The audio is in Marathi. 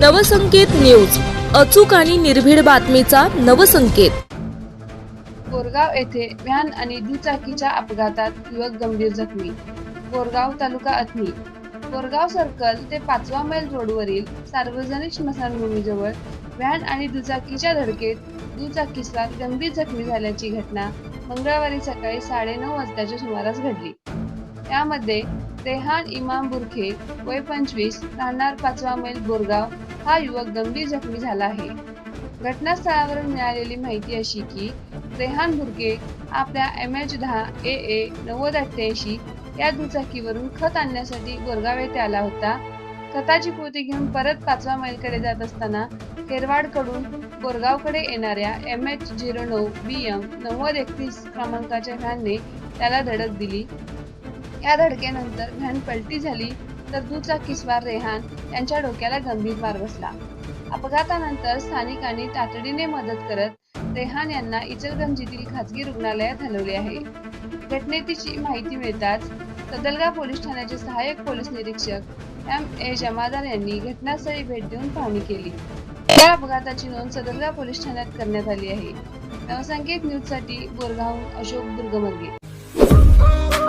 नवसंकेत न्यूज. अचूक आणि निर्भीड बातमीचा नवसंकेत. कोरगाव येथे व्हॅन आणि दुचाकीच्या अपघातात युवक गंभीर जखमी. बोरगाव तालुका अथनी. कोरगाव सर्कल ते पाचवा मैल रोडवरील सार्वजनिक स्मशानभूमीजवळ व्हॅन आणि दुचाकीच्या धडकेत दुचाकीचा गंभीर जखमी झाल्याची घटना मंगळवारी सकाळी साडेनऊ वाजताच्या सुमारास घडली. त्यामध्ये रेहान इमाम बुरखे वय पंचवीस राहणार पाचवा मैल बोरगाव हा युवक गंभीर जखमी झाला आहे. घटनास्थळावरून मिळालेली माहिती अशी की रेहान भुर्गे आपल्या एम एच दहा ए ए नव्वद अठ्ठ्याऐंशी या दुचाकीवरून खत आणण्यासाठी बोरगाव येथे आला होता. खताची पोती घेऊन परत पाचवा मैलकडे जात असताना केरवाडकडून गोरगावकडे येणाऱ्या एम एच झिरो नऊ बी एम नव्वद एकतीस क्रमांकाच्या व्हॅनने त्याला धडक दिली. या धडकेनंतर व्हॅन पलटी झाली. तर दुचाकीस्वार रेहान यांच्या डोक्याला गंभीर मार बसला. अपघातानंतर स्थानिकांनी तातडीने मदत करत रेहान यांना इचलगंजीतील खासगी रुग्णालयात हलवले आहे. घटनेची माहिती मिळताच सदलगा पोलीस ठाण्याचे सहाय्यक पोलीस निरीक्षक एम ए जमादार यांनी घटनास्थळी भेट देऊन पाहणी केली. या अपघाताची नोंद सदलगा पोलीस ठाण्यात करण्यात आली आहे. नवसंकेत न्यूजसाठी अशोक दुर्गमर्गे